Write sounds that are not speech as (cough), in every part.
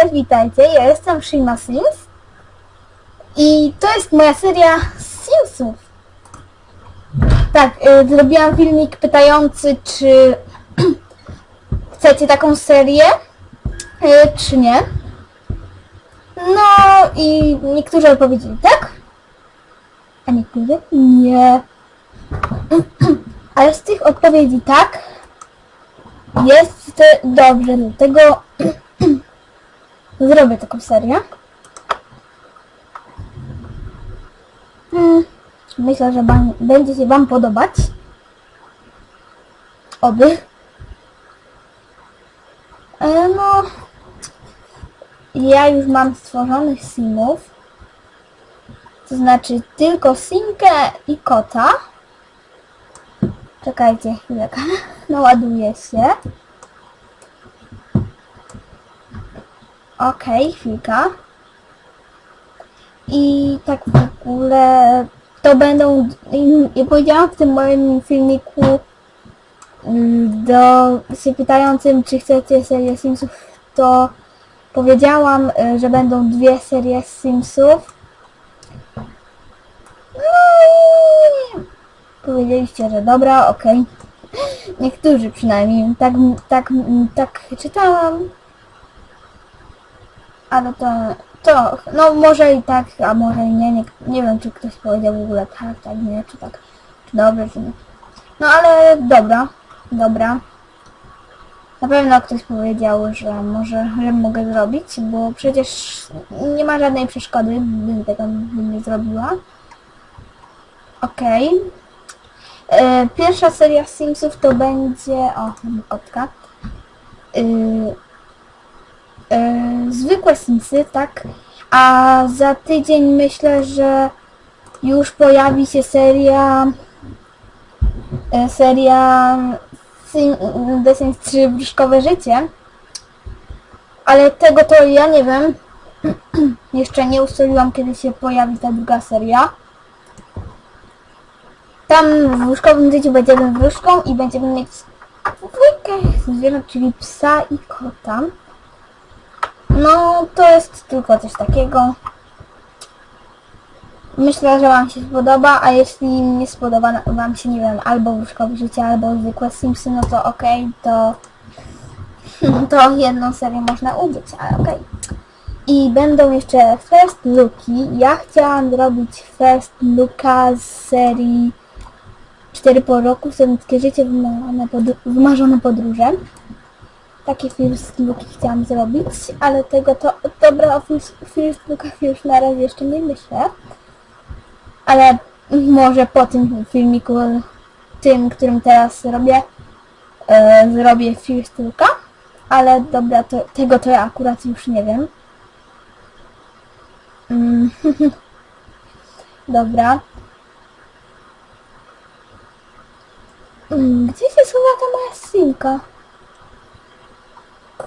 Cześć, witajcie, ja jestem Shima Sims i to jest moja seria Simsów. Tak, y, zrobiłam filmik pytający, czy (clears throat) chcecie taką serię, y, czy nie. No i niektórzy odpowiedzieli tak, a niektórzy nie. (clears throat) Ale z tych odpowiedzi tak jest dobrze, dlatego (clears throat) zrobię taką serię. Hmm, Myślę, że będzie się Wam podobać. Oby. E, no, ja już mam stworzonych simów. To znaczy tylko simkę i kota. Czekajcie chwilkę. (laughs) Naładuje się. Okej, chwilka. I tak w ogóle to będą, ja powiedziałam w tym moim filmiku mm, do się pytającym, czy chcecie serię Simsów, to powiedziałam, y, że będą dwie serie Simsów. No i powiedzieliście, że dobra, okej. Niektórzy przynajmniej, tak, tak, tak czytałam. Ale to, to, no może i tak, a może i nie, nie, nie wiem czy ktoś powiedział w ogóle tak, tak, nie, czy tak, czy dobrze, czy nie. No ale dobra, dobra. Na pewno ktoś powiedział, że może, że mogę zrobić, bo przecież nie ma żadnej przeszkody, bym tego nie zrobiła. Okej. E, Pierwsza seria Simsów to będzie... O, kotka. Y, e, zwykłe Simsy, tak? A za tydzień myślę, że już pojawi się seria e, seria Sim, The Sims 3 Brzuszkowe Życie. Ale tego to ja nie wiem. (clears throat) Jeszcze nie ustaliłam, kiedy się pojawi ta druga seria. Tam w łóżkowym życiu będziemy wróżką i będziemy mieć dwójkę zwierząt, czyli psa i kota. No, to jest tylko coś takiego. Myślę, że Wam się spodoba, a jeśli nie spodoba Wam się, nie wiem, albo łóżkowe życie, albo zwykłe Simsy, no to okej, to (laughs) to jedną serię można użyć, ale okej. I będą jeszcze first looki. Ja chciałam zrobić first looka z serii 4 po roku, Seneckie życie, wymarzone podróże. Takie first looki chciałam zrobić, ale tego to, dobra, o first, first lookach już na razie jeszcze nie myślę. Ale może po tym filmiku, tym, którym teraz robię, e, zrobię first looka. Ale dobra, to, tego to ja akurat już nie wiem. Mm. (laughs) Dobra. Mm, Gdzie się schowa ta moja synka?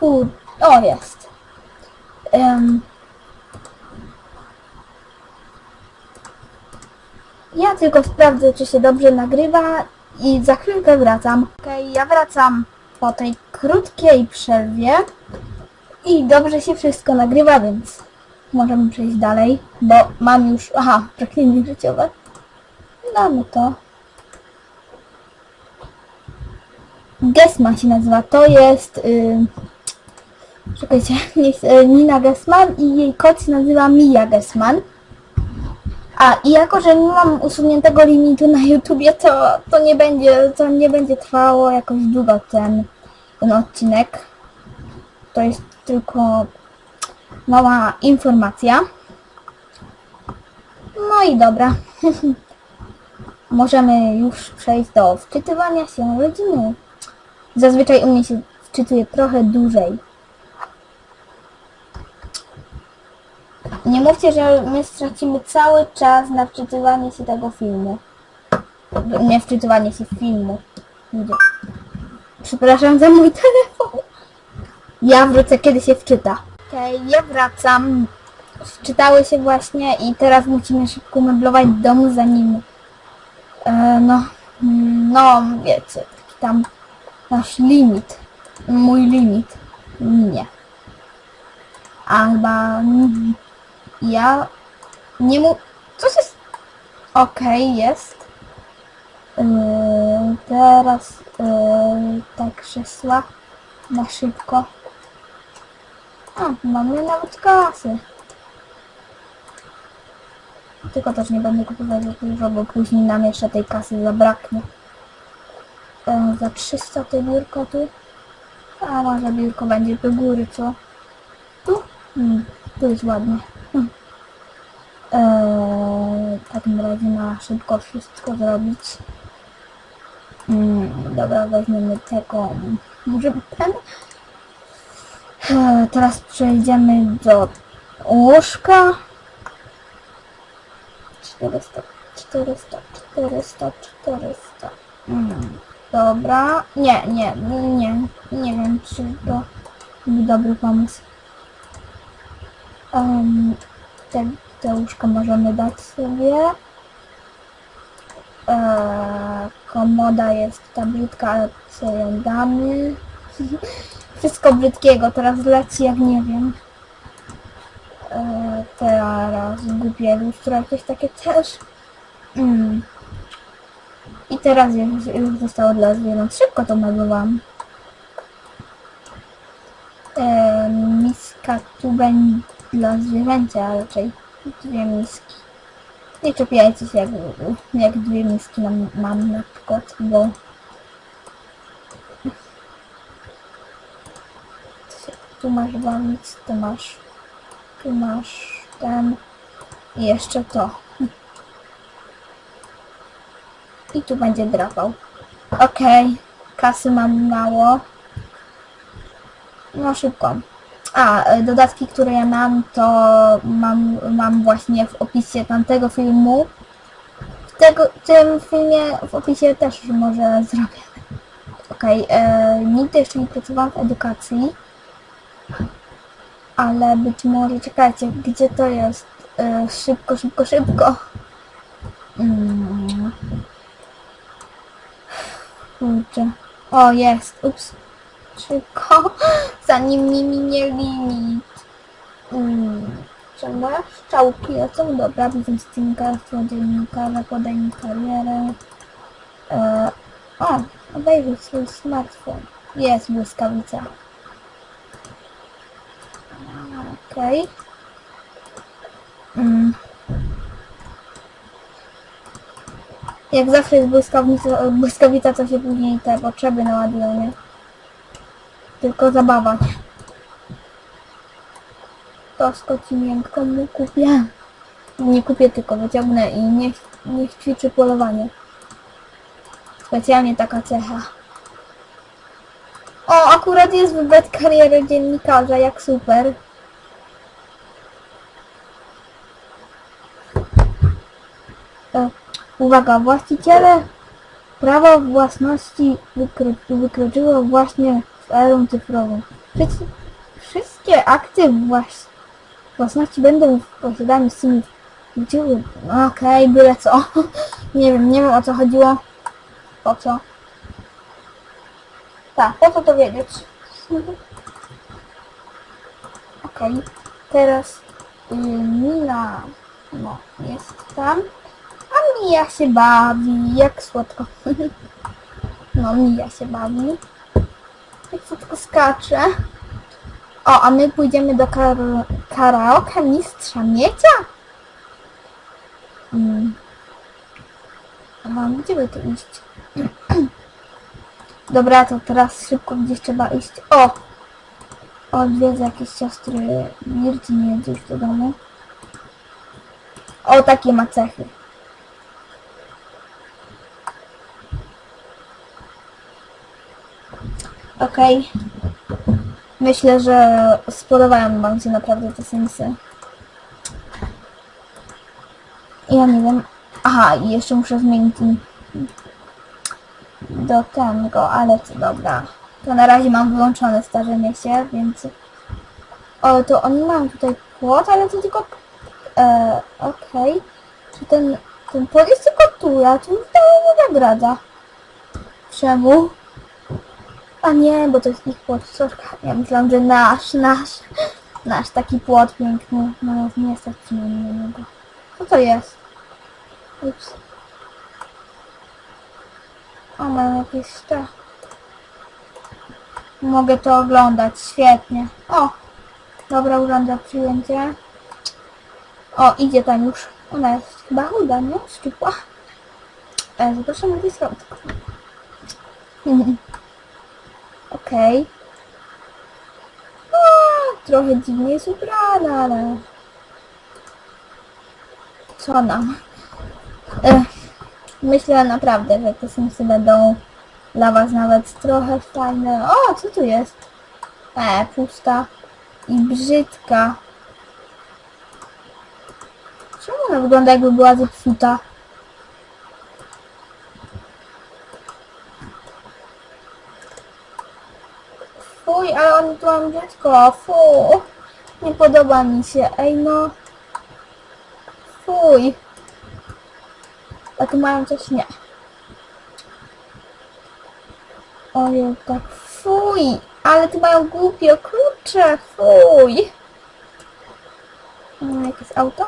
Kur... O, jest. Em. Ja tylko sprawdzę, czy się dobrze nagrywa i za chwilkę wracam. Okej, ja wracam po tej krótkiej przerwie i dobrze się wszystko nagrywa, więc możemy przejść dalej, bo mam już... Aha, pragnienie życiowe. Damy to. Gesman się nazywa. To jest... Yy... Czekajcie, niech, y, Nina Gesman i jej kot nazywa Mia Gesman. A i jako, że nie mam usuniętego limitu na YouTubie, to, to nie będzie, to nie będzie trwało jakoś długo ten, ten odcinek. To jest tylko mała informacja. No i dobra. (laughs) Możemy już przejść do wczytywania się rodziny. Zazwyczaj u mnie się wczytuje trochę dłużej. Nie mówcie, że my stracimy cały czas na wczytywanie się tego filmu. Nie wczytywanie się filmu. Przepraszam za mój telefon. Ja wrócę, kiedy się wczyta. Okej, ja wracam. Wczytały się właśnie i teraz musimy szybko meblować dom, zanim... E, no, no, wiecie, taki tam nasz limit, mój limit minie. Albo mm, ja nie mu... Co się... s- Okej, jest. Yy, teraz yy, te krzesła na szybko. O, mamy nawet kasy. Tylko też nie będę kupować za dużo, bo później nam jeszcze tej kasy zabraknie. E, za 300 te biurko tu. A może biurko będzie do góry, co? Tu? Hmm, tu jest ładnie. Eee, w takim razie na szybko wszystko zrobić. Mm, dobra, weźmiemy tego. Może ten? Eee, teraz przejdziemy do łóżka. 400, 400, 400, 400. Mm, dobra. Nie, nie, nie, nie wiem, czy to był dobry pomysł. Um, te, te łóżka możemy dać sobie. Eee, komoda jest ta brzydka, ale co ją damy? (laughs) Wszystko brzydkiego, teraz leci jak nie wiem. Eee, teraz głupie lustro jakieś takie też. Mm. I teraz już, już zostało dla zwierząt. Szybko to malowałam. Eee, miska tu będzie dla zwierzęcia raczej. Dwie miski. Nie czepiajcie się jak, jak dwie miski mam, mam na przykład, bo tu masz walic, tu masz tu masz ten i jeszcze to. I tu będzie drapał. Okej, kasy mam mało. No szybko. A, e, dodatki, które ja mam, to mam, mam właśnie w opisie tamtego filmu. W tego, tym filmie w opisie też może zrobię. Okej, e, nigdy jeszcze nie pracowałam w edukacji. Ale być może, czekajcie, gdzie to jest? E, szybko, szybko, szybko. Mm. O, jest. Ups. Szybko. Zanim mi minie limit. Mm. Trzeba szczałki, a co? Dobra, biznescinka, dziennikarza, podaj mi karierę. E, o, obejrzyj swój smartfon. Jest błyskawica. Okej. Mm. Jak zawsze jest błyskawica, błyskawica, to się później te potrzeby naładują, nie? Tylko zabawa, nie? To skoci miękko mu kupię. Nie kupię, tylko wyciągnę i niech, niech ćwiczy polowanie. Specjalnie taka cecha. O, akurat jest wybrać karierę dziennikarza, jak super. E, Uwaga, właściciele prawa własności wykro, wykroczyło właśnie w erę cyfrową. Wszyscy, wszystkie akty włas, własności będą w posiadaniu SIM. Okej, byle co. (laughs) nie wiem, nie wiem o co chodziło. Po co? Tak, po co to wiedzieć? (laughs) Okej, teraz y, Mina no, jest tam. A Mija się bawi, jak słodko. (laughs) No, Mija się bawi. Jak słodko skacze. O, a my pójdziemy do kar karaoke mistrza Miecia? Mm. A gdzie by tu iść? (clears throat) Dobra, to teraz szybko gdzieś trzeba iść. O! Odwiedzę jakieś siostry Mirci nie jedzie już do domu. O, takie ma cechy. Okej. Myślę, że spodobają wam się naprawdę te sensy. Ja nie wiem. Aha, i jeszcze muszę zmienić do tego, ale co dobra. To na razie mam wyłączone starzenie się, więc... O, to oni mają tutaj płot, ale to tylko... E, okej. Czy ten, ten płot jest tylko tu, a tu nie nagradza. Czemu? A nie, bo to jest ich płot. Córka. Ja myślałam, że nasz, nasz. Nasz taki płot piękny. No nie stać przynajmniej na niego. Co to jest? Ups. O, mam jakieś te... Mogę to oglądać, świetnie. O! Dobra, urządza przyjęcie. O, idzie tam już. Ona jest chyba chuda, nie? Szczupła. E, zapraszam na dyskotkę. (laughs) Okej. A, Trochę dziwnie jest ubrana, ale... Co nam? E, myślę naprawdę, że te Simsy będą dla was nawet trochę fajne. O, co tu jest? E, pusta i brzydka. Czemu ona wygląda jakby była zepsuta? Fuj, ale oni tu mam brzydko. Fu. Nie podoba mi się. Ej no. Fuj. A tu mają coś? Nie. Ojej, tak. Fuj. Ale tu mają głupie kurcze. Fuj. Mają jakieś auto?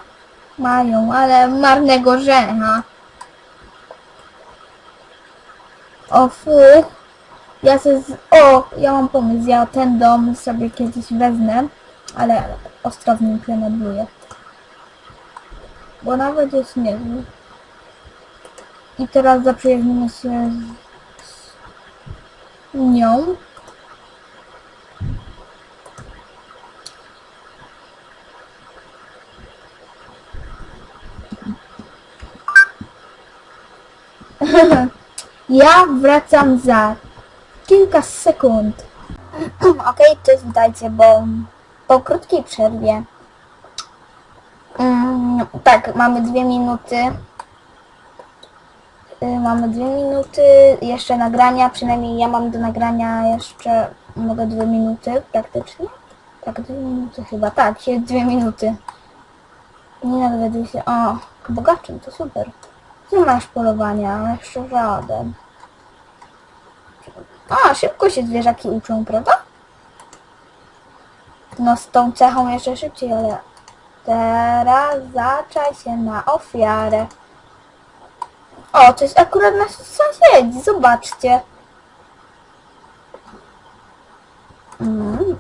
Mają, ale marnego rzęcha. O fu. Ja se z... O, ja mam pomysł. Ja ten dom sobie kiedyś wezmę, ale ostrożnie przenebluję. Bo nawet jest niezły. I teraz zaprzyjaźnimy się z nią. (laughs) ja wracam za kilka sekund. (clears throat) Okej, cześć, witajcie, bo po krótkiej przerwie mm, tak, mamy dwie minuty Y, mamy dwie minuty jeszcze nagrania, przynajmniej ja mam do nagrania jeszcze mogę dwie minuty praktycznie. Tak, dwie minuty chyba, tak, jest dwie minuty. Nie dowiedzę się, o, bogaczem, to super. Nie masz polowania, jeszcze żaden. A, szybko się zwierzaki uczą, prawda? No z tą cechą jeszcze szybciej, ale teraz zaczaj się na ofiarę. O, to jest akurat nasz sąsiedzi, zobaczcie. Mm.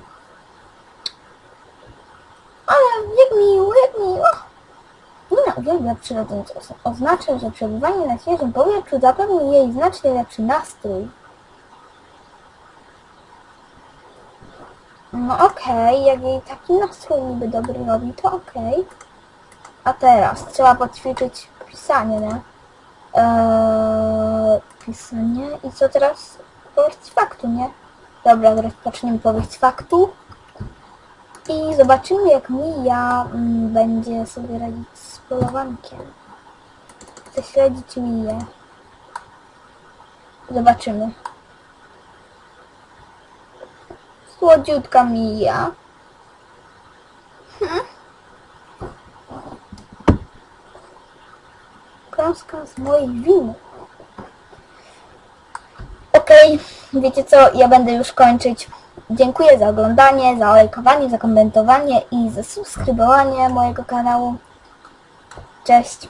Ale jak miło, jak miło. Nina uwielbia przyrodę, oznacza, że przebywanie na świeżym powietrzu zapewni jej znacznie lepszy nastrój. No okej, jak jej taki nastrój niby dobry robi, to okej. A teraz trzeba poćwiczyć pisanie, nie? Eee, pisanie. I co teraz? Powieść faktu, nie? Dobra, teraz zaczniemy powieść faktu. I zobaczymy, jak Mija mm, będzie sobie radzić z polowankiem. Chcę śledzić Miję. Zobaczymy. Słodziutka Mija. Krąska z moich win. Okej, wiecie co, ja będę już kończyć. Dziękuję za oglądanie, za lajkowanie, za komentowanie i za subskrybowanie mojego kanału. Cześć.